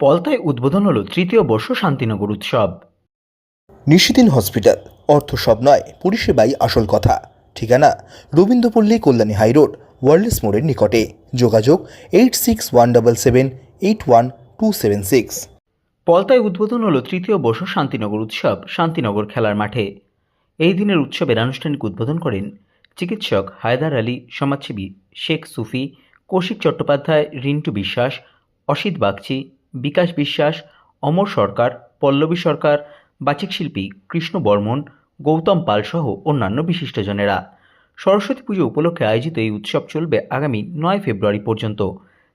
পলতায় উদ্বোধন হলো তৃতীয় বর্ষ শান্তিনগর উৎসব। নিশিদিন হসপিটাল অর্থ সব নয় পরিষেবাই আসল কথা। ঠিকানা রবীন্দ্রপল্লী কল্যাণী হাইরোড ওয়ার্ল্ডস মোড়ের নিকটে। যোগাযোগ eight six one double seven eight one two seven six. পলতায় উদ্বোধন হলো তৃতীয় বর্ষ শান্তিনগর উৎসব শান্তিনগর খেলার মাঠে। এই দিনের উৎসবের আনুষ্ঠানিক উদ্বোধন করেন চিকিৎসক হায়দার আলী সমাজসেবী শেখ সুফি কৌশিক চট্টোপাধ্যায় রিন্টু বিশ্বাস অসিত বাগচি বিকাশ বিশ্বাস, অমর সরকার, পল্লবী সরকার, বাচিক শিল্পী কৃষ্ণ বর্মন, গৌতম পাল সহ অন্যান্য বিশিষ্টজনেরা। সরস্বতী পুজো উপলক্ষে আয়োজিত এই উৎসব চলবে আগামী নয় ফেব্রুয়ারি পর্যন্ত,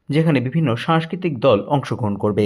যেখানে বিভিন্ন সাংস্কৃতিক দল অংশগ্রহণ করবে।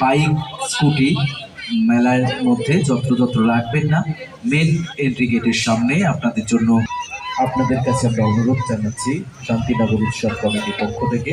বাইক, স্কুটি মেলার মধ্যে যত্রতত্র রাখবেন না। মেন এন্ট্রি গেটের সামনে আপনাদের জন্য আপনাদের কাছে আমরা অনুরোধ জানাচ্ছি, শান্তিনগর উৎসব কমিটির পক্ষ থেকে।